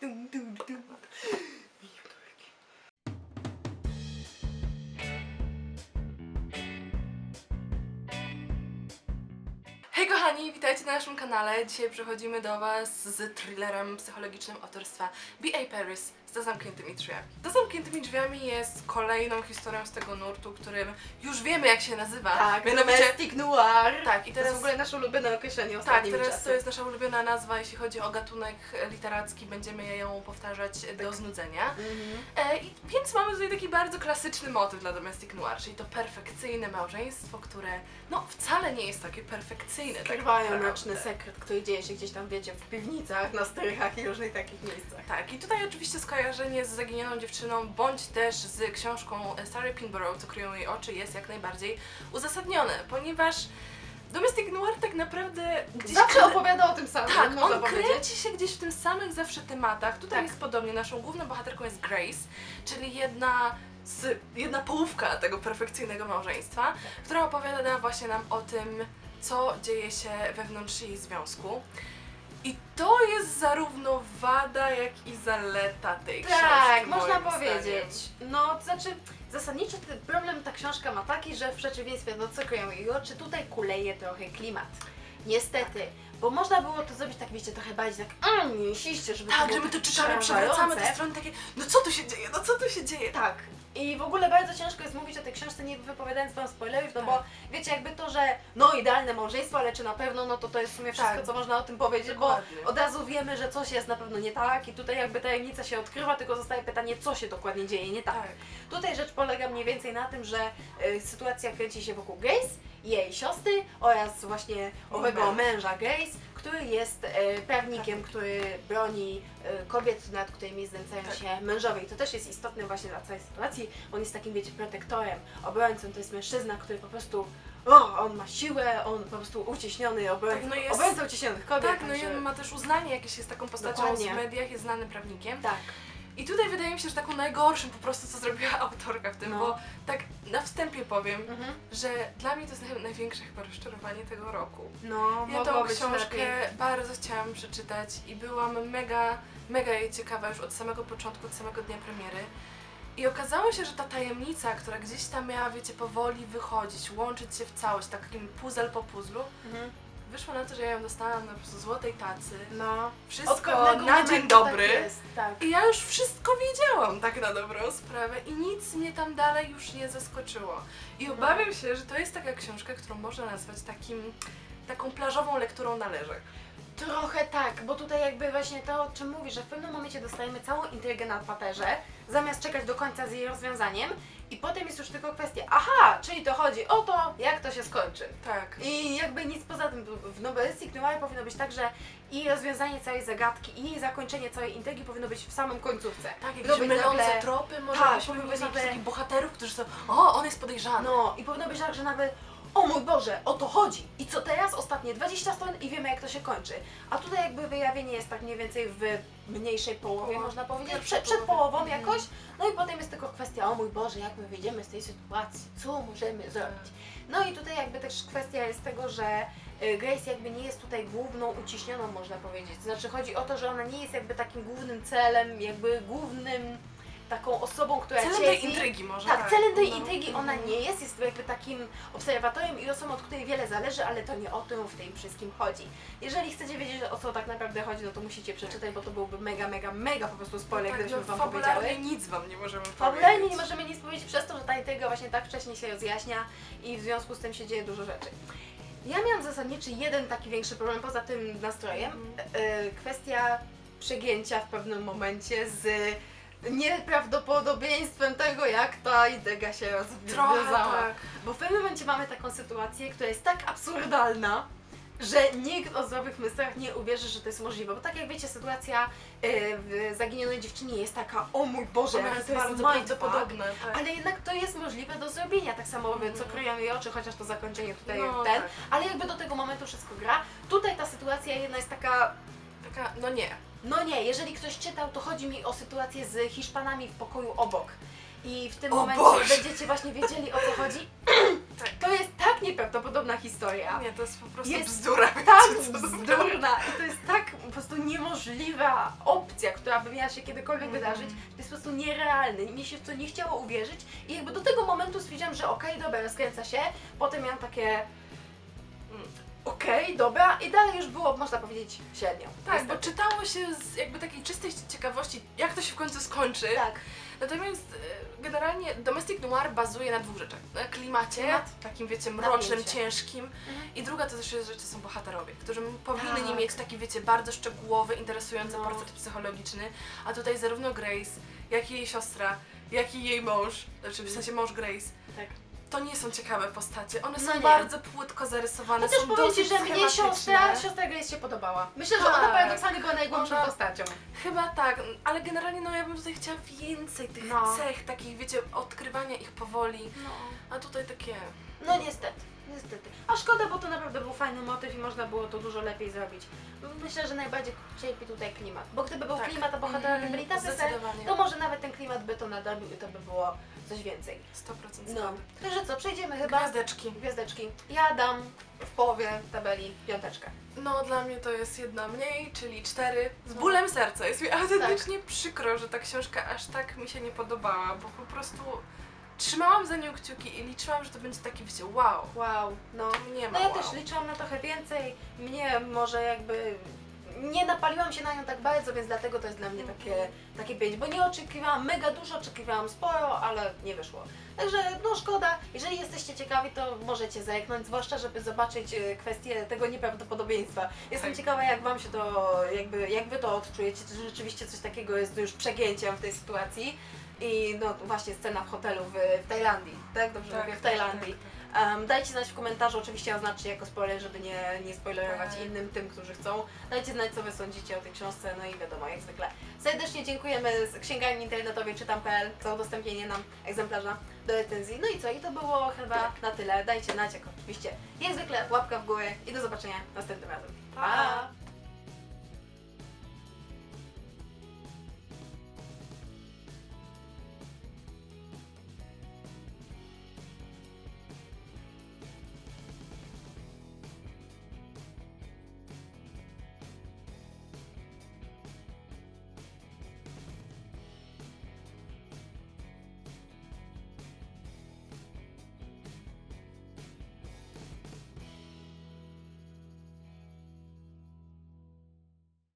Dum, dum, kochani, witajcie na naszym kanale. Dzisiaj przychodzimy do Was z thrillerem psychologicznym autorstwa B.A. Paris za zamkniętymi drzwiami. Za zamkniętymi drzwiami jest kolejną historią z tego nurtu, którym już wiemy jak się nazywa. Tak, Mianowicie... noir. Tak, i To jest teraz... w ogóle nasze ulubione określenie Tak, teraz czasy. to jest nasza ulubiona nazwa, jeśli chodzi o gatunek literacki, będziemy ją powtarzać do znudzenia. Mhm. E, i, więc mamy tutaj taki bardzo klasyczny motyw dla Domestic Noir, czyli to perfekcyjne małżeństwo, które no wcale nie jest takie perfekcyjne. Tak Skrywają naprawdę. mroczny sekret, który dzieje się gdzieś tam, wiecie, w piwnicach, na strychach i różnych takich miejscach. Tak, i tutaj oczywiście skojarzenie z zaginioną dziewczyną, bądź też z książką Sarah Pinborough, co kryją jej oczy, jest jak najbardziej uzasadnione, ponieważ Domestic Noir tak naprawdę gdzieś... Zawsze opowiada o tym samym, Tak, można on powiedzieć. kręci się gdzieś w tym samych zawsze tematach. Tutaj Tak. jest podobnie. Naszą główną bohaterką jest Grace, czyli jedna z, jedna połówka tego perfekcyjnego małżeństwa, która opowiada właśnie nam o tym, co dzieje się wewnątrz jej związku. I to jest zarówno wada, jak i zaleta tej książki. Tak, można moim powiedzieć. zdaniem. No, to znaczy, zasadniczo ten problem ta książka ma taki, że w przeciwieństwie do co kryją jej oczy, tutaj kuleje trochę klimat. Niestety, bo można było to zrobić tak, wiecie, trochę bardziej tak, mm, mięsiście, żeby Tak, było że my to tak czytamy, przewracamy te strony takie, no co tu się dzieje, no co tu się dzieje? Tak. I w ogóle bardzo ciężko jest mówić o tej książce, nie wypowiadając wam spoilerów, no Tak. bo wiecie, jakby to, że no idealne małżeństwo, ale czy na pewno, no to to jest w sumie wszystko, Tak. co można o tym powiedzieć, Dokładnie. bo od razu wiemy, że coś jest na pewno nie tak i tutaj jakby tajemnica się odkrywa, tylko zostaje pytanie, co się dokładnie dzieje nie tak. Tak. Tutaj rzecz polega mniej więcej na tym, że y, sytuacja kręci się wokół Grace, jej siostry oraz właśnie owego Męża. męża Grace, który jest y, prawnikiem, który broni y, kobiet, nad którymi znęcają Tak. się mężowie. I to też jest istotne właśnie dla całej sytuacji. On jest takim, wiecie, protektorem, obrońcą. To jest mężczyzna, który po prostu o, on ma siłę, on po prostu uciśniony obrońca, Tak, no jest- obrońca uciśnionych kobiet. Tak, no i także- on ma też uznanie jakieś, jest taką postacią Dokładnie. w mediach, jest znanym prawnikiem. Tak. I tutaj wydaje mi się, że taką najgorszym po prostu, co zrobiła autorka w tym, No. bo tak na wstępie powiem, Mhm. że dla mnie to jest naj, największe chyba rozczarowanie tego roku. No, Ja tą książkę lepiej. bardzo chciałam przeczytać i byłam mega, mega jej ciekawa już od samego początku, od samego dnia premiery. I okazało się, że ta tajemnica, która gdzieś tam miała, wiecie, powoli wychodzić, łączyć się w całość, takim puzzle po puzzlu, Mhm. Wyszło na to, że ja ją dostałam na po prostu złotej tacy. No. Wszystko na dzień momentu dobry. Tak jest, tak. I ja już wszystko wiedziałam tak na dobrą sprawę i nic mnie tam dalej już nie zaskoczyło. I Mhm. obawiam się, że to jest taka książka, którą można nazwać takim, taką plażową lekturą na leżach. Trochę tak, bo tutaj jakby właśnie to, o czym mówisz, że w pewnym momencie dostajemy całą intrygę na paperze, zamiast czekać do końca z jej rozwiązaniem i potem jest już tylko kwestia, aha, czyli to chodzi o to, jak to się skończy. Tak. I jakby nic poza tym, w nowelistyce noir powinno być tak, że i rozwiązanie całej zagadki, i zakończenie całej intrygi powinno być w samym końcówce. Tak, Powinno jakieś być mylące nagle- tropy, może Tak, byśmy powinno mieli być nagle... bohaterów, którzy są, o, on jest podejrzany. No i powinno być tak, że nawet o mój Boże, o to chodzi. I co teraz? Ostatnie 20 stron i wiemy jak to się kończy. A tutaj jakby wyjawienie jest tak mniej więcej w mniejszej połowie, Połowa. można powiedzieć, Pierwszej przed, połową Mhm. jakoś. No i potem jest tylko kwestia, o mój Boże, jak my wyjdziemy z tej sytuacji, co możemy zrobić. No i tutaj jakby też kwestia jest tego, że y, Grace jakby nie jest tutaj główną uciśnioną, można powiedzieć. Znaczy chodzi o to, że ona nie jest jakby takim głównym celem, jakby głównym taką osobą, która Celem tej intrygi może. tak, celem tej no. intrygi ona nie jest, jest jakby takim obserwatorem i osobą, od której wiele zależy, ale to nie o tym w tym wszystkim chodzi. Jeżeli chcecie wiedzieć o co tak naprawdę chodzi, no to musicie przeczytać, bo to byłby mega, mega, mega po prostu spoiler, tak, gdybyśmy no, wam fabularnie powiedziały. nic wam nie możemy Fabularnie powiedzieć. nie możemy nic powiedzieć przez to, że ta intryga właśnie tak wcześnie się rozjaśnia i w związku z tym się dzieje dużo rzeczy. Ja miałam zasadniczy jeden taki większy problem, poza tym nastrojem, Mhm. e, kwestia przegięcia w pewnym momencie z nieprawdopodobieństwem tego, jak ta intryga się rozwiązała. tak. Bo w pewnym momencie mamy taką sytuację, która jest tak absurdalna, że nikt o zdrowych myślach nie uwierzy, że to jest możliwe. Bo tak jak wiecie, sytuacja y, w zaginionej dziewczynie jest taka, o mój Boże, Ona jaki jest to jest bardzo mindfuck. prawdopodobne. Tak. Ale jednak to jest możliwe do zrobienia, tak samo Mhm. co kryją jej oczy, chociaż to zakończenie tutaj No, ten. tak. Ale jakby do tego momentu wszystko gra. Tutaj ta sytuacja jedna jest taka, Taka, no nie. No nie, jeżeli ktoś czytał, to chodzi mi o sytuację z Hiszpanami w pokoju obok. I w tym O momencie Boże! będziecie właśnie wiedzieli o co chodzi. Tak. To jest tak tak nieprawdopodobna historia. Nie, to jest po prostu Jest bzdura. tak wiecie, co to bzdurna i to jest tak po prostu niemożliwa opcja, która by miała się kiedykolwiek Mhm. wydarzyć. To jest po prostu nierealne. Mi się w to nie chciało uwierzyć i jakby do tego momentu stwierdziłam, że okej, dobra, rozkręca się. Potem miałam takie mm, okej, dobra i dalej już było, można powiedzieć, średnio. Tak, bo Niestety. czytało się z jakby takiej czystej ciekawości, jak to się w końcu skończy. Tak, Natomiast e, generalnie Domestic Noir bazuje na dwóch rzeczach. Na klimacie, Klimat. takim wiecie, mrocznym, Napięcie. ciężkim. Mhm. I druga to też jest, że to są bohaterowie, którzy powinni Tak. mieć taki, wiecie, bardzo szczegółowy, interesujący No. portret psychologiczny. A tutaj zarówno Grace, jak i jej siostra, jak i jej mąż, znaczy w sensie mąż Grace, tak. To nie są ciekawe postacie. One No są nie. bardzo płytko zarysowane, Chociaż są powiem Ci, że mnie siostra, schematyczne. siostra Grace się podobała. Myślę, że ona Tak. paradoksalnie była najgłębszą Ona- postacią. Chyba tak, ale generalnie no ja bym tutaj chciała więcej tych No. cech, takich wiecie, odkrywania ich powoli. No. A tutaj takie... No niestety, niestety. A szkoda, bo to naprawdę był fajny motyw i można było to dużo lepiej zrobić. Myślę, że najbardziej cierpi tutaj klimat. Bo gdyby był Tak. klimat, a bohaterowie byli tacy Zdecydowanie. to może nawet ten klimat by to nadrobił i to by było coś więcej. 100% No. zgody. Także co, przejdziemy chyba. Gwiazdeczki. Gwiazdeczki. Ja dam w połowie tabeli piąteczkę. No dla mnie to jest jedna mniej, czyli cztery. Z No. bólem serca. Jest mi autentycznie przykro, że ta książka aż tak mi się nie podobała, bo po prostu trzymałam za nią kciuki i liczyłam, że to będzie taki, wiecie, wow. Wow, no. Nie ma No ja wow. też liczyłam na trochę więcej. Mnie może jakby nie napaliłam się na nią tak bardzo, więc dlatego to jest dla mnie takie, takie pięć, bo nie oczekiwałam mega dużo, oczekiwałam sporo, ale nie wyszło. Także no szkoda, jeżeli jesteście ciekawi, to możecie zerknąć, zwłaszcza żeby zobaczyć e, kwestię tego nieprawdopodobieństwa. Jestem Tak. ciekawa jak wam się to, jakby, jak wy to odczujecie, czy rzeczywiście coś takiego jest już przegięciem w tej sytuacji. I no właśnie scena w hotelu w, w Tajlandii, tak? Dobrze mówię, w Tajlandii. Um, dajcie znać w komentarzu, oczywiście oznaczcie jako spoiler, żeby nie, nie spoilerować Tak. innym, tym, którzy chcą. Dajcie znać, co wy sądzicie o tej książce, no i wiadomo, jak zwykle. Serdecznie dziękujemy z księgarni internetowej czytam.pl za udostępnienie nam egzemplarza do recenzji. No i co, i to było chyba na tyle. Dajcie znać, jak oczywiście, jak zwykle, łapka w górę i do zobaczenia następnym razem. Pa.